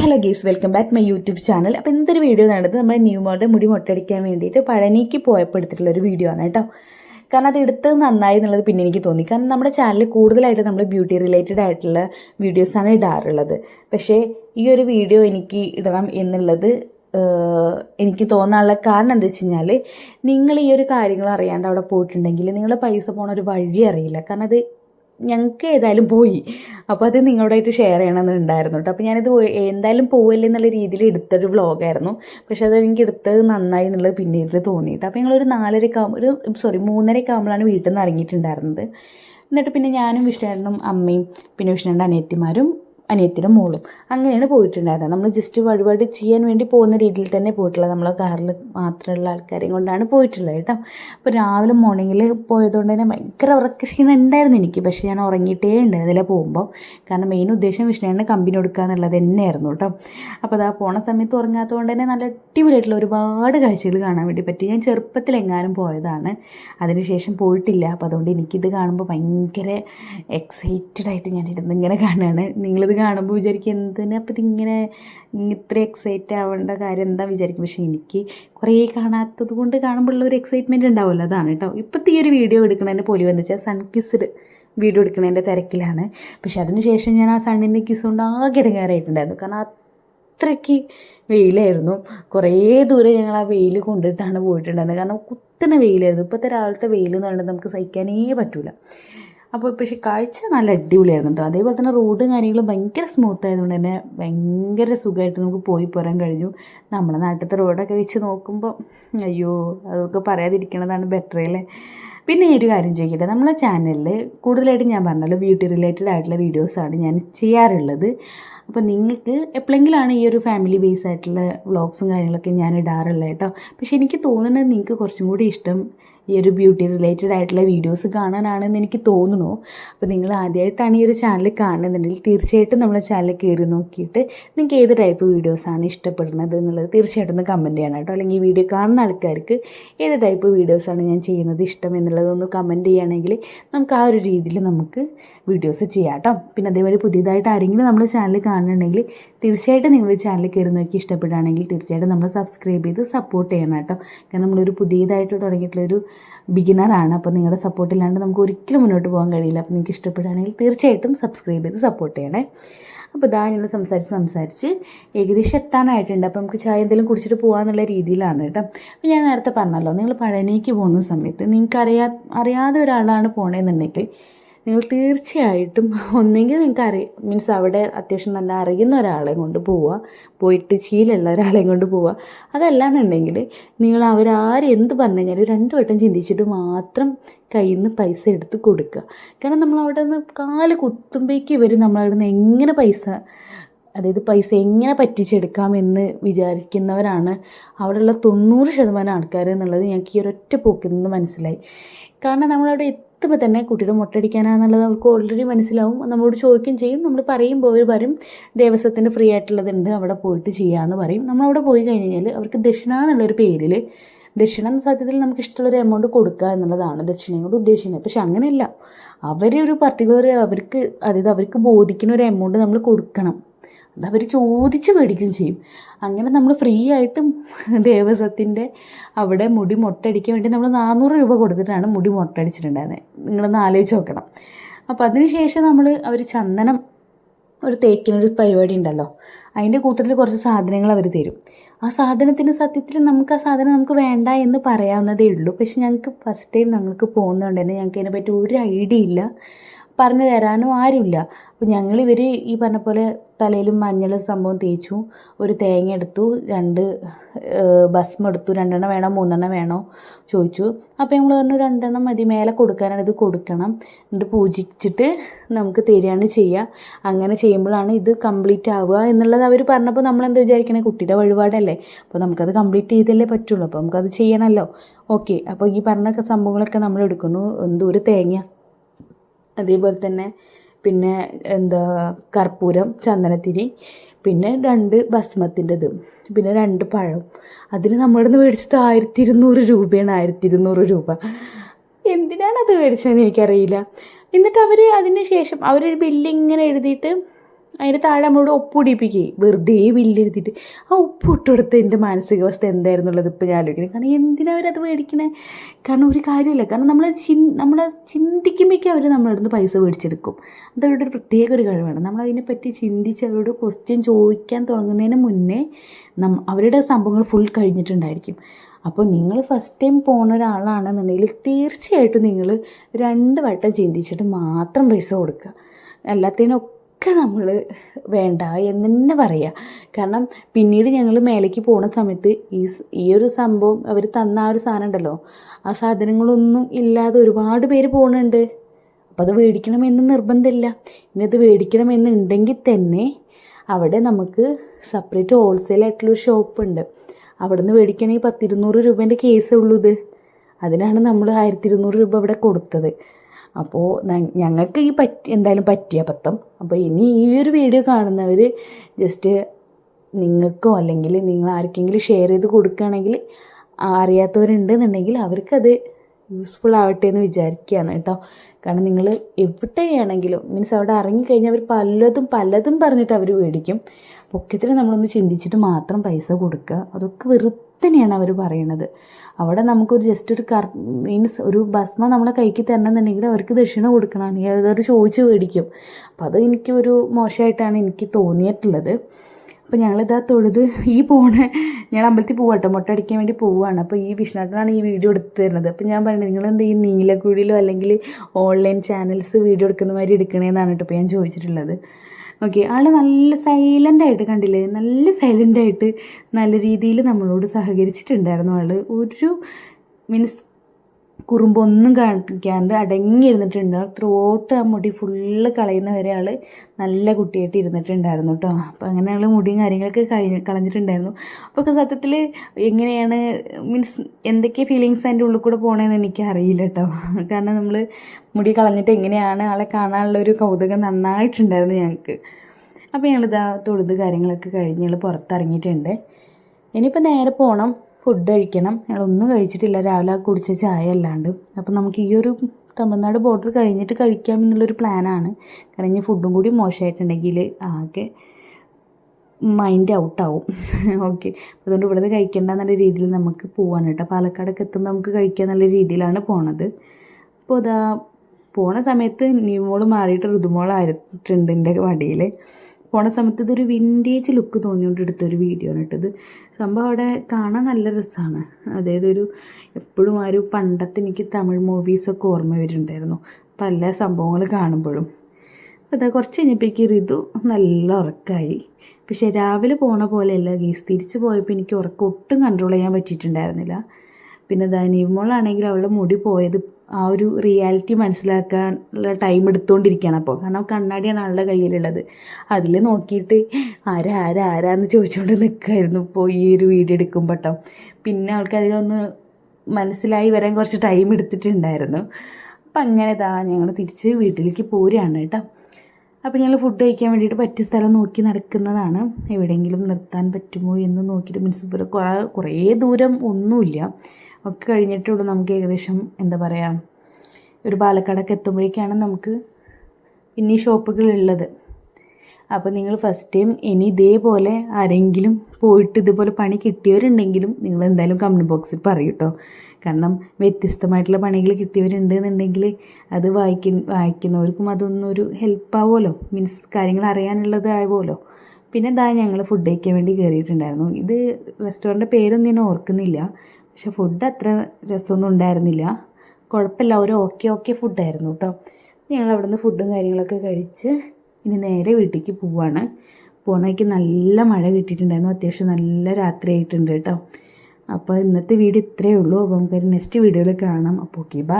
Hello guys welcome back my YouTube channel അപ്പോൾ എന്തൊരു ഒരു വീഡിയോ നടന്നത് നമ്മുടെ ന്യൂ മോഡൽ മുടി മൊട്ടടിക്കാൻ വേണ്ടിയിട്ട് പഴനിക്ക് പോയപ്പോൾ ഒരു വീഡിയോ ആണ് കേട്ടോ. കാരണം അത് എടുത്തത് നന്നായി എന്നുള്ളത് പിന്നെ എനിക്ക് തോന്നി. കാരണം നമ്മുടെ ചാനലിൽ കൂടുതലായിട്ട് നമ്മൾ ബ്യൂട്ടി റിലേറ്റഡ് ആയിട്ടുള്ള വീഡിയോസാണ് ഇടാറുള്ളത്. പക്ഷേ ഈ ഒരു വീഡിയോ എനിക്ക് ഇടണം എന്നുള്ളത് എനിക്ക് തോന്നാനുള്ള കാരണം എന്താ വെച്ച് കഴിഞ്ഞാൽ നിങ്ങൾ ഈ ഒരു കാര്യങ്ങൾ അറിയാണ്ട് അവിടെ പോയിട്ടുണ്ടെങ്കിൽ നിങ്ങളുടെ പൈസ പോണ ഒരു വഴി അറിയില്ല. കാരണം അത് ഞങ്ങൾക്ക് ഏതായാലും പോയി. അപ്പോൾ അത് നിങ്ങളോടായിട്ട് ഷെയർ ചെയ്യണമെന്നുണ്ടായിരുന്നു കേട്ടോ അപ്പോൾ ഞാനിത് എന്തായാലും പോവല്ലേ എന്നുള്ള രീതിയിൽ എടുത്തൊരു വ്ളോഗായിരുന്നു പക്ഷേ അത് എനിക്ക് എടുത്തത് നന്നായി എന്നുള്ളത് പിന്നീട് തോന്നിയിട്ട്. അപ്പോൾ ഞങ്ങളൊരു നാലരയൊക്കെ ഒരു സോറി മൂന്നരയൊക്കെ ആകുമ്പോഴാണ് വീട്ടിൽ നിന്ന് ഇറങ്ങിയിട്ടുണ്ടായിരുന്നത്. എന്നിട്ട് പിന്നെ ഞാനും വിഷ്ണുവേട്ടനും അമ്മയും പിന്നെ വിഷ്ണുവേട്ടന്റെ അനിയത്തിമാരും അനിയത്തിന്റെ മോളും. അങ്ങനെയാണ് പോയിട്ടുണ്ടായിരുന്നത്. നമ്മൾ ജസ്റ്റ് വഴിപാട് ചെയ്യാൻ വേണ്ടി പോകുന്ന രീതിയിൽ തന്നെ പോയിട്ടുള്ളത്. നമ്മളെ കാറിൽ മാത്രമുള്ള ആൾക്കാരെയും കൊണ്ടാണ് പോയിട്ടുള്ളത് കേട്ടോ. അപ്പോൾ രാവിലെ മോർണിംഗിൽ പോയതുകൊണ്ട് തന്നെ ഭയങ്കര ഉറക്ക ക്ഷീണം ഉണ്ടായിരുന്നു എനിക്ക്. പക്ഷേ ഞാൻ ഉറങ്ങിയിട്ടേ ഉണ്ടായിരുന്നില്ല പോകുമ്പോൾ. കാരണം മെയിൻ ഉദ്ദേശം വിഷ്ണുവിന് കമ്പനി കൊടുക്കുക എന്നുള്ളത് തന്നെയായിരുന്നു കേട്ടോ. അപ്പോൾ അതാ പോണ സമയത്ത് ഉറങ്ങാത്തത് കൊണ്ട് തന്നെ നല്ല അടിപൊളിയായിട്ടുള്ള ഒരുപാട് കാഴ്ചകൾ കാണാൻ വേണ്ടി പറ്റി. ഞാൻ ചെറുപ്പത്തിൽ എങ്ങാനും പോയതാണ്. അതിനുശേഷം പോയിട്ടില്ല. അപ്പോൾ അതുകൊണ്ട് എനിക്കിത് കാണുമ്പോൾ ഭയങ്കര എക്സൈറ്റഡ് ആയിട്ട് ഞാൻ ഇരുന്ന് ഇങ്ങനെ കാണുകയാണ്. നിങ്ങളിത് കാണുമ്പോൾ വിചാരിക്കും എന്തിനാ അപ്പം ഇതിങ്ങനെ ഇത്ര എക്സൈറ്റ് ആവേണ്ട കാര്യം? എന്താ വിചാരിക്കും? പക്ഷേ എനിക്ക് കുറേ കാണാത്തത് കൊണ്ട് കാണുമ്പോഴുള്ള ഒരു എക്സൈറ്റ്മെന്റ് ഉണ്ടാവുമല്ലോ. അതാണ് കേട്ടോ. ഇപ്പോഴത്തെ ഈ ഒരു വീഡിയോ എടുക്കുന്നതിന് പോലും എന്ന് വെച്ചാൽ സൺ കിസ്ഡ് വീഡിയോ എടുക്കുന്നതിന്റെ തിരക്കിലാണ്. പക്ഷെ അതിന് ശേഷം ഞാൻ ആ സണ്ണിന്റെ കിസ് കൊണ്ട് ആകെ ഇടങ്ങാറായിട്ടുണ്ടായിരുന്നു. കാരണം അത്രയ്ക്ക് വെയിലായിരുന്നു. കുറേ ദൂരെ ഞങ്ങൾ ആ വെയിൽ കൊണ്ടിട്ടാണ് പോയിട്ടുണ്ടായിരുന്നത്. കാരണം കുത്തനെ വെയിലായിരുന്നു. ഇപ്പോഴത്തെ രാവിലത്തെ വെയിൽ എന്ന് പറയുന്നത് നമുക്ക് സഹിക്കാനേ പറ്റില്ല അപ്പോൾ പക്ഷേ കാഴ്ച നല്ല അടിപൊളിയായിരുന്നു കേട്ടോ. അതേപോലെ തന്നെ റോഡും കാര്യങ്ങളും ഭയങ്കര സ്മൂത്ത് ആയതുകൊണ്ട് തന്നെ ഭയങ്കര സുഖമായിട്ട് നമുക്ക് പോയി പോരാൻ കഴിഞ്ഞു. നമ്മുടെ നാട്ടിലത്തെ റോഡൊക്കെ വെച്ച് നോക്കുമ്പോൾ അയ്യോ അതൊക്കെ പറയാതിരിക്കണതാണ് ബെറ്റർ അല്ലേ? പിന്നെ ഈ ഒരു കാര്യം ചോദിക്കട്ടെ നമ്മളെ ചാനലിൽ കൂടുതലായിട്ട് ഞാൻ പറഞ്ഞല്ലോ ബ്യൂട്ടി റിലേറ്റഡ് ആയിട്ടുള്ള വീഡിയോസാണ് ഞാൻ ചെയ്യാറുള്ളത്. അപ്പോൾ നിങ്ങൾക്ക് എപ്പോഴെങ്കിലാണ് ഈ ഒരു ഫാമിലി ബേസ് ആയിട്ടുള്ള വ്ളോഗ്സും കാര്യങ്ങളൊക്കെ ഞാൻ ഇടാറുള്ളത് കേട്ടോ പക്ഷെ എനിക്ക് തോന്നുന്നത് നിങ്ങൾക്ക് കുറച്ചും കൂടി ഇഷ്ടം ഈ ഒരു ബ്യൂട്ടി റിലേറ്റഡ് ആയിട്ടുള്ള വീഡിയോസ് കാണാനാണെന്ന് എനിക്ക് തോന്നുന്നു. അപ്പോൾ നിങ്ങൾ ആദ്യമായിട്ടാണ് ഈ ഒരു ചാനൽ കാണുന്നുണ്ടെങ്കിൽ തീർച്ചയായിട്ടും നമ്മളെ ചാനൽ കയറി നോക്കിയിട്ട് നിങ്ങൾക്ക് ഏത് ടൈപ്പ് വീഡിയോസാണ് ഇഷ്ടപ്പെടുന്നത് എന്നുള്ളത് തീർച്ചയായിട്ടും ഒന്ന് കമന്റ് ചെയ്യണം കേട്ടോ അല്ലെങ്കിൽ ഈ വീഡിയോ കാണുന്ന ആൾക്കാർക്ക് ഏത് ടൈപ്പ് വീഡിയോസാണ് ഞാൻ ചെയ്യുന്നത് ഇഷ്ടം എന്നുള്ളതൊന്ന് കമന്റ് ചെയ്യുകയാണെങ്കിൽ നമുക്ക് ആ ഒരു രീതിയിൽ നമുക്ക് വീഡിയോസ് ചെയ്യാം കേട്ടോ പിന്നെ അതേപോലെ പുതിയതായിട്ട് ആരെങ്കിലും നമ്മുടെ ചാനൽ കാണുന്നുണ്ടെങ്കിൽ തീർച്ചയായിട്ടും നിങ്ങൾ ചാനൽ കയറി നോക്കി ഇഷ്ടപ്പെടുകയാണെങ്കിൽ തീർച്ചയായിട്ടും നമ്മൾ സബ്സ്ക്രൈബ് ചെയ്ത് സപ്പോർട്ട് ചെയ്യണം കേട്ടോ. കാരണം നമ്മളൊരു പുതിയതായിട്ട് തുടങ്ങിയിട്ടുള്ളൊരു ബിഗിനറാണ് അപ്പോൾ നിങ്ങളുടെ സപ്പോർട്ടില്ലാണ്ട് നമുക്ക് ഒരിക്കലും മുന്നോട്ട് പോകാൻ കഴിയില്ല. അപ്പോൾ നിങ്ങൾക്ക് ഇഷ്ടപ്പെടുകയാണെങ്കിൽ തീർച്ചയായിട്ടും സബ്സ്ക്രൈബ് ചെയ്ത് സപ്പോർട്ട് ചെയ്യണേ. അപ്പോൾ ഇതാ ഞങ്ങൾ സംസാരിച്ച് സംസാരിച്ച് ഏകദേശം എത്താനായിട്ടുണ്ട്. അപ്പോൾ നമുക്ക് ചായ എന്തെങ്കിലും കുടിച്ചിട്ട് പോകാമെന്നുള്ള രീതിയിലാണ് കേട്ടോ. അപ്പോൾ ഞാൻ നേരത്തെ പറഞ്ഞല്ലോ നിങ്ങൾ പഴനിക്ക് പോകുന്ന സമയത്ത് നിങ്ങൾക്ക് അറിയാ അറിയാതെ ഒരാളാണ് പോണേന്നുണ്ടെങ്കിൽ നിങ്ങൾ തീർച്ചയായിട്ടും ഒന്നെങ്കിൽ നിങ്ങൾക്ക് അറിയാം മീൻസ് അവിടെ അത്യാവശ്യം നല്ല അറിയുന്ന ഒരാളെ കൊണ്ട് പോവുക പോയിട്ട് ശീലമുള്ള ഒരാളെ കൊണ്ട് പോവുക. അതല്ലാന്നുണ്ടെങ്കിൽ നിങ്ങൾ അവരാര് എന്ത് പറഞ്ഞു കഴിഞ്ഞാലും രണ്ട് വട്ടം ചിന്തിച്ചിട്ട് മാത്രം കയ്യിൽ നിന്ന് പൈസ എടുത്ത് കൊടുക്കുക. കാരണം നമ്മൾ അവിടെ നിന്ന് കാൽ കുത്തുമ്പേക്ക് ഇവർ നമ്മളവിടെ നിന്ന് എങ്ങനെ പൈസ അതായത് പൈസ എങ്ങനെ പറ്റിച്ചെടുക്കാം എന്ന് വിചാരിക്കുന്നവരാണ്. അവിടെയുള്ള തൊണ്ണൂറ് ശതമാനം ആൾക്കാർ എന്നുള്ളത് ഞങ്ങൾക്ക് ഈ ഒരൊറ്റ പോക്കിൽ നിന്ന് മനസ്സിലായി. കാരണം നമ്മളവിടെ എത്തുമ്പോൾ തന്നെ കുട്ടിയുടെ മുട്ടടിക്കാനാണെന്നുള്ളത് അവർക്ക് ഓൾറെഡി മനസ്സിലാവും. നമ്മളോട് ചോദിക്കുകയും ചെയ്യും. നമ്മൾ പറയുമ്പോൾ അവർ പറയും ദേവസ്വത്തിന്റെ ഫ്രീ ആയിട്ടുള്ളതുണ്ട് അവിടെ പോയിട്ട് ചെയ്യാമെന്ന് പറയും. നമ്മൾ അവിടെ പോയി കഴിഞ്ഞ് കഴിഞ്ഞാൽ അവർക്ക് ദക്ഷിണ എന്നുള്ളൊരു പേരിൽ ദക്ഷിണ എന്ന സത്യത്തിൽ നമുക്ക് ഇഷ്ടമുള്ളൊരു എമൗണ്ട് കൊടുക്കുക എന്നുള്ളതാണ് ദക്ഷിണയും കൊണ്ട് ഉദ്ദേശിക്കുന്നത്. പക്ഷെ അങ്ങനെയല്ല. അവരെ ഒരു പർട്ടിക്കുലർ അവർക്ക് അതായത് അവർക്ക് ബോധിക്കുന്ന ഒരു എമൗണ്ട് നമ്മൾ കൊടുക്കണം. അത് അവർ ചോദിച്ച് മേടിക്കുകയും ചെയ്യും. അങ്ങനെ നമ്മൾ ഫ്രീ ആയിട്ടും ദേവസ്വത്തിന്റെ അവിടെ മുടി മുട്ടടിക്കാൻ വേണ്ടി നമ്മൾ നാനൂറ് രൂപ കൊടുത്തിട്ടാണ് മുടി മൊട്ടടിച്ചിട്ടുണ്ടായിരുന്നത് നിങ്ങളൊന്ന് ആലോചിച്ച് നോക്കണം. അപ്പോൾ അതിന് ശേഷം നമ്മൾ അവർ ചന്ദനം ഒരു തേക്കിനൊരു പരിപാടി ഉണ്ടല്ലോ. അതിന്റെ കൂട്ടത്തിൽ കുറച്ച് സാധനങ്ങൾ അവർ തരും. ആ സാധനത്തിന് സത്യത്തിൽ നമുക്ക് ആ സാധനം നമുക്ക് വേണ്ട എന്ന് പറയാവുന്നതേ ഉള്ളൂ. പക്ഷെ ഞങ്ങൾക്ക് ഫസ്റ്റ് ടൈം ഞങ്ങൾക്ക് പോകുന്നതുകൊണ്ട് തന്നെ ഞങ്ങൾക്ക് അതിനെപ്പറ്റി ഒരു ഐഡിയ ഇല്ല. പറഞ്ഞു തരാനും ആരുമില്ല. അപ്പോൾ ഞങ്ങൾ ഇവർ ഈ പറഞ്ഞ പോലെ തലയിലും മഞ്ഞൾ സംഭവം തേച്ചു. ഒരു തേങ്ങ എടുത്തു. രണ്ട് ഭസ്മം എടുത്തു. രണ്ടെണ്ണം വേണോ? മൂന്നെണ്ണം വേണോ? ചോദിച്ചു. അപ്പോൾ ഞങ്ങൾ പറഞ്ഞു രണ്ടെണ്ണം മതി. മേലെ കൊടുക്കാനാണ് ഇത് കൊടുക്കണം. എന്നിട്ട് പൂജിച്ചിട്ട് നമുക്ക് തരികയാണ് ചെയ്യുക അങ്ങനെ ചെയ്യുമ്പോഴാണ് ഇത് കംപ്ലീറ്റ് ആവുക എന്നുള്ളത് അവർ പറഞ്ഞപ്പോൾ നമ്മൾ എന്താ വിചാരിക്കണേ? കുട്ടിയുടെ വഴിപാടല്ലേ. അപ്പോൾ നമുക്കത് കംപ്ലീറ്റ് ചെയ്തല്ലേ പറ്റുള്ളൂ. അപ്പോൾ നമുക്കത് ചെയ്യണമല്ലോ ഓക്കെ. അപ്പോൾ ഈ പറഞ്ഞ സംഭവങ്ങളൊക്കെ നമ്മൾ എടുക്കുന്നു എന്തോ ഒരു തേങ്ങ? അതേപോലെ തന്നെ പിന്നെ എന്താ കർപ്പൂരം ചന്ദനത്തിരി പിന്നെ രണ്ട് ഭസ്മത്തിന്റെത് പിന്നെ രണ്ട് പഴം. അതിന് നമ്മുടെ നിന്ന് മേടിച്ചത് ആയിരത്തി ഇരുന്നൂറ് രൂപയാണ് ആയിരത്തി ഇരുന്നൂറ് രൂപ. എന്തിനാണ് അത് മേടിച്ചതെന്ന് എനിക്കറിയില്ല. എന്നിട്ട് അവർ അതിന് ശേഷം അവർ ബില്ലിങ്ങനെ എഴുതിയിട്ട് അതിന്റെ താഴെ നമ്മളോട് ഒപ്പിടിപ്പിക്കുകയെ വെറുതെ വില്ലെഴുതിയിട്ട് ആ ഉപ്പ് ഇട്ടുകൊടുത്ത് എന്റെ മാനസികാവസ്ഥ എന്തായിരുന്നുള്ളത് ഇപ്പോൾ ഞാൻ ആലോചിക്കുന്നത് കാരണം എന്തിനാ അവരത് മേടിക്കണേ? കാരണം ഒരു കാര്യമില്ല. കാരണം നമ്മൾ ചിൻ നമ്മൾ ചിന്തിക്കുമ്പോഴേക്കും അവർ നമ്മളുടെ നിന്ന് പൈസ മേടിച്ചെടുക്കും. അതവരുടെ ഒരു പ്രത്യേക ഒരു കഴിവാണ്. നമ്മളതിനെപ്പറ്റി ചിന്തിച്ച് അവരോട് ക്വസ്റ്റ്യൻ ചോദിക്കാൻ തുടങ്ങുന്നതിന് മുന്നേ നം അവരുടെ സംഭവങ്ങൾ ഫുൾ കഴിഞ്ഞിട്ടുണ്ടായിരിക്കും. അപ്പോൾ നിങ്ങൾ ഫസ്റ്റ് ടൈം പോണ ഒരാളാണെന്നുണ്ടെങ്കിൽ തീർച്ചയായിട്ടും നിങ്ങൾ രണ്ട് വട്ടം ചിന്തിച്ചിട്ട് മാത്രം പൈസ കൊടുക്കുക. എല്ലാത്തിനൊക്കെ നമ്മൾ വേണ്ട എന്ന് തന്നെ പറയുക കാരണം പിന്നീട് ഞങ്ങൾ മേലേക്ക് പോണ സമയത്ത് ഈ ഈ ഒരു സംഭവം അവർ തന്ന ആ ഒരു സാധനം ഉണ്ടല്ലോ ആ സാധനങ്ങളൊന്നും ഇല്ലാതെ ഒരുപാട് പേര് പോകുന്നുണ്ട് അപ്പോൾ അത് മേടിക്കണമെന്ന് നിർബന്ധമില്ല ഇനി അത് മേടിക്കണമെന്നുണ്ടെങ്കിൽ തന്നെ അവിടെ നമുക്ക് സെപ്പറേറ്റ് ഹോൾസെയിൽ ആയിട്ടുള്ളൊരു ഷോപ്പ് ഉണ്ട്. അവിടെ നിന്ന് മേടിക്കണമെങ്കിൽ പത്തിരുന്നൂറ് രൂപേന്റെ കേസേ ഉള്ളൂ ഇത്. അതിനാണ് നമ്മൾ ആയിരത്തി ഇരുന്നൂറ് രൂപ ഇവിടെ കൊടുത്തത്. അപ്പോൾ ഞങ്ങൾക്ക് ഈ പറ്റി എന്തായാലും പറ്റിയ അബദ്ധം. അപ്പോൾ ഇനി ഈ ഒരു വീഡിയോ കാണുന്നവർ ജസ്റ്റ് നിങ്ങൾക്കോ അല്ലെങ്കിൽ നിങ്ങൾ ആർക്കെങ്കിലും ഷെയർ ചെയ്ത് കൊടുക്കുകയാണെങ്കിൽ അറിയാത്തവരുണ്ടെന്നുണ്ടെങ്കിൽ അവർക്കത് യൂസ്ഫുൾ ആവട്ടെ എന്ന് വിചാരിക്കുകയാണ് കേട്ടോ. കാരണം നിങ്ങൾ എവിടെയാണെങ്കിലും മീൻസ് അവിടെ ഇറങ്ങിക്കഴിഞ്ഞാൽ അവർ പലതും പലതും പറഞ്ഞിട്ട് അവർ മേടിക്കും. പൊക്കത്തിന് നമ്മളൊന്ന് ചിന്തിച്ചിട്ട് മാത്രം പൈസ കൊടുക്കുക. അതൊക്കെ വെറുതെയാണ് അവർ പറയണത്. അവിടെ നമുക്കൊരു ജസ്റ്റ് ഒരു കർ മീൻസ് ഒരു ഭസ്മ നമ്മളെ കൈക്ക് തരണമെന്നുണ്ടെങ്കിൽ അവർക്ക് ദക്ഷിണ കൊടുക്കണം അല്ലെങ്കിൽ അവർ ചോദിച്ച് മേടിക്കും. അപ്പോൾ അത് എനിക്ക് ഒരു മോശമായിട്ടാണ് എനിക്ക് തോന്നിയിട്ടുള്ളത്. അപ്പോൾ ഞങ്ങളിതാ തൊഴുത് ഈ പോണ ഞങ്ങൾ അമ്പലത്തിൽ പോവാട്ടോ മുട്ട അടിക്കാൻ വേണ്ടി പോവുകയാണ് അപ്പോൾ ഈ വിഷ്ണുട്ടനാണ് ഈ വീഡിയോ എടുത്തു തരുന്നത് അപ്പോൾ ഞാൻ പറയുന്നത് നിങ്ങൾ എന്താ ഈ നീലക്കുഴിയിലോ അല്ലെങ്കിൽ ഓൺലൈൻ ചാനൽസ് വീഡിയോ എടുക്കുന്ന മാതിരി എടുക്കണേന്നാണ് കേട്ടോ ഇപ്പോൾ ഞാൻ ചോദിച്ചിട്ടുള്ളത്. ഓക്കെ ആൾ നല്ല സൈലന്റ് ആയിട്ട് കണ്ടില്ലേ? നല്ല സൈലന്റായിട്ട് നല്ല രീതിയിൽ നമ്മളോട് സഹകരിച്ചിട്ടുണ്ടായിരുന്നു ആൾ ഒരു മീൻസ് കുറുമ്പൊന്നും കാണിക്കാണ്ട് അടങ്ങിയിരുന്നിട്ടുണ്ട്. ത്രൂ ഔട്ട് ആ മുടി ഫുള്ള് കളയുന്ന വരെ ആൾ നല്ല കുട്ടിയായിട്ട് ഇരുന്നിട്ടുണ്ടായിരുന്നു കേട്ടോ അപ്പോൾ അങ്ങനെ മുടിയും കാര്യങ്ങളൊക്കെ കഴിഞ്ഞ് കളഞ്ഞിട്ടുണ്ടായിരുന്നു. അപ്പോൾ സത്യത്തിൽ എങ്ങനെയാണ് മീൻസ് എന്തൊക്കെ ഫീലിങ്സ് അതിന്റെ ഉള്ളിൽ കൂടെ പോകണമെന്ന് എനിക്ക് അറിയില്ല കേട്ടോ കാരണം നമ്മൾ മുടി കളഞ്ഞിട്ട് എങ്ങനെയാണ് ആളെ കാണാനുള്ള ഒരു കൗതുകം നന്നായിട്ടുണ്ടായിരുന്നു ഞങ്ങൾക്ക് അപ്പോൾ ഞങ്ങളിതാ തൊഴുത് കാര്യങ്ങളൊക്കെ കഴിഞ്ഞ് ഞങ്ങൾ പുറത്തിറങ്ങിയിട്ടുണ്ട്. ഇനിയിപ്പോൾ നേരെ പോകണം ഫുഡ് കഴിക്കണം. ഞങ്ങളൊന്നും കഴിച്ചിട്ടില്ല. രാവിലെ കുടിച്ച ചായ അല്ലാണ്ട്. അപ്പോൾ നമുക്ക് ഈ ഒരു തമിഴ്നാട് ബോർഡർ കഴിഞ്ഞിട്ട് കഴിക്കാം എന്നുള്ളൊരു പ്ലാനാണ് കാരണം ഈ ഫുഡും കൂടി മോശമായിട്ടുണ്ടെങ്കിൽ ആകെ മൈൻഡ് ഔട്ടാവും ഓക്കെ അതുകൊണ്ട് ഇവിടുന്ന് കഴിക്കേണ്ട എന്നുള്ള രീതിയിൽ നമുക്ക് പോവാണ് കേട്ടോ. പാലക്കാടൊക്കെ എത്തുമ്പോൾ നമുക്ക് കഴിക്കുക നല്ല രീതിയിലാണ് പോണത്. അപ്പോൾ അതാ പോണ സമയത്ത് ന്യൂമോൾ മാറിയിട്ട് ഋതുമോളായിട്ടുണ്ട് എന്റെ വടിയിൽ പോണ സമയത്ത് ഇതൊരു വിന്റേജ് ലുക്ക് തോന്നിയോണ്ട് എടുത്തൊരു വീഡിയോ ആണ് കേട്ടത് സംഭവം അവിടെ കാണാൻ നല്ല രസമാണ് അതായത് ഒരു എപ്പോഴും ആ ഒരു പണ്ടത്തെ എനിക്ക് തമിഴ് മൂവീസൊക്കെ ഓർമ്മ വരുന്നുണ്ടായിരുന്നു. പല സംഭവങ്ങൾ കാണുമ്പോഴും. അപ്പോൾ അതാ കുറച്ച് കഴിഞ്ഞപ്പോഴേക്ക് ഋതു നല്ല ഉറക്കമായി പക്ഷേ രാവിലെ പോണ പോലെയല്ല ഗീസ് തിരിച്ച് പോയപ്പോൾ എനിക്ക് ഉറക്കം ഒട്ടും കൺട്രോൾ ചെയ്യാൻ പറ്റിയിട്ടുണ്ടായിരുന്നില്ല. പിന്നെ ധനിമോളാണെങ്കിൽ അവളുടെ മുടി പോയത് ആ ഒരു റിയാലിറ്റി മനസ്സിലാക്കാനുള്ള ടൈം എടുത്തുകൊണ്ടിരിക്കുകയാണ് അപ്പോൾ കാരണം കണ്ണാടിയാണ് ആളുടെ കയ്യിലുള്ളത്. അതിൽ നോക്കിയിട്ട് ആരാ ആരാ ആരാന്ന് ചോദിച്ചുകൊണ്ട് നിൽക്കുമായിരുന്നു ഇപ്പോൾ ഈ ഒരു വീഡിയോ എടുക്കുമ്പോൾ പിന്നെ അവൾക്ക് അതിലൊന്ന് മനസ്സിലായി വരാൻ കുറച്ച് ടൈം എടുത്തിട്ടുണ്ടായിരുന്നു. അപ്പം അങ്ങനെ ഇതാ ഞങ്ങൾ തിരിച്ച് വീട്ടിലേക്ക് പോരുകയാണ് കേട്ടോ അപ്പോൾ ഞങ്ങൾ ഫുഡ് കഴിക്കാൻ വേണ്ടിയിട്ട് പറ്റിയ സ്ഥലം നോക്കി നടക്കുന്നതാണ്. എവിടെയെങ്കിലും നിർത്താൻ പറ്റുമോ എന്ന് നോക്കിയിട്ട് മീൻസ് കുറേ ദൂരം ഒന്നുമില്ല. ഒക്കെ കഴിഞ്ഞിട്ടുള്ളൂ നമുക്ക് ഏകദേശം എന്താ പറയുക ഒരു പാലക്കാടൊക്കെ എത്തുമ്പോഴേക്കാണ് നമുക്ക് ഇനി ഷോപ്പുകൾ ഉള്ളത് അപ്പോൾ നിങ്ങൾ ഫസ്റ്റ് ടൈം ഇനി ഇതേപോലെ ആരെങ്കിലും പോയിട്ട് ഇതുപോലെ പണി കിട്ടിയവരുണ്ടെങ്കിലും നിങ്ങൾ എന്തായാലും കമന്റ് ബോക്സിൽ പറയൂ കേട്ടോ കാരണം വ്യത്യസ്തമായിട്ടുള്ള പണികൾ കിട്ടിയവരുണ്ട് എന്നുണ്ടെങ്കിൽ അത് വായിക്ക വായിക്കുന്നവർക്കും അതൊന്നൊരു ഒരു ഹെൽപ്പ് ആവുമല്ലോ. മീൻസ് കാര്യങ്ങൾ അറിയാനുള്ളത് ആവുമല്ലോ. പിന്നെ ഇതാ ഞങ്ങൾ ഫുഡ് കഴിക്കാൻ വേണ്ടി കയറിയിട്ടുണ്ടായിരുന്നു ഇത് റെസ്റ്റോറന്റിന്റെ പേരൊന്നും ഞാൻ ഓർക്കുന്നില്ല. പക്ഷെ ഫുഡ് അത്ര രസമൊന്നും ഉണ്ടായിരുന്നില്ല. കുഴപ്പമില്ല ഒരു ഓക്കെ ഓക്കെ ഫുഡായിരുന്നു കേട്ടോ ഞങ്ങൾ അവിടെ നിന്ന് ഫുഡും കാര്യങ്ങളൊക്കെ കഴിച്ച് ഇനി നേരെ വീട്ടിലേക്ക് പോവാണ്. പോണേക്ക് നല്ല മഴ കിട്ടിയിട്ടുണ്ടായിരുന്നു. അത്യാവശ്യം നല്ല രാത്രി ആയിട്ടുണ്ട് കേട്ടോ അപ്പോൾ ഇന്നത്തെ വീഡിയോ ഇത്രയേ ഉള്ളൂ. അപ്പോൾ നമുക്ക് നെക്സ്റ്റ് വീഡിയോയിൽ കാണാം. അപ്പോൾ ഓക്കെ ബൈ